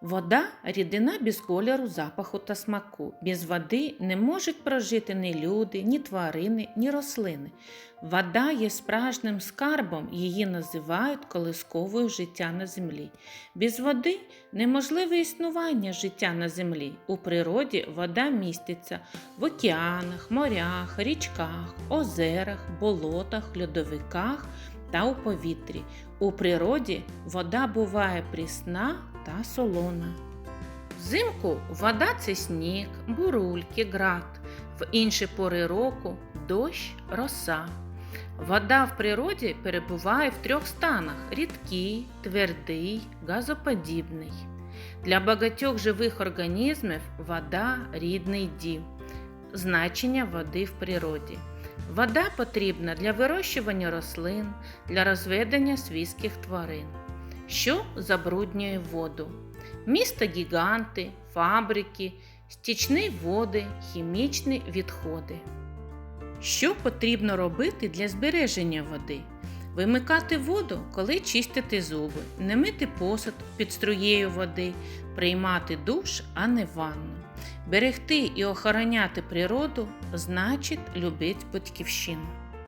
Вода рідина без кольору, запаху та смаку. Без води не можуть прожити ні люди, ні тварини, ні рослини. Вода є справжнім скарбом, її називають колисковою життя на землі. Без води неможливе існування життя на землі. У природі вода міститься в океанах, морях, річках, озерах, болотах, льодовиках та у повітрі. У природі вода буває прісна та солона. Взимку вода це сніг, бурульки, град, в інші пори року дощ, роса. Вода в природі перебуває в трьох станах: рідкий, твердий, газоподібний. Для багатьох живих організмів вода рідний дім. Значення води в природі. Вода потрібна для вирощування рослин, для розведення свійських тварин. Що забруднює воду? Міста гіганти, фабрики, стічні води, хімічні відходи. Що потрібно робити для збереження води? Вимикати воду, коли чистити зуби, не мити посуд під струєю води, приймати душ, а не ванну. Берегти і охороняти природу значить любити батьківщину.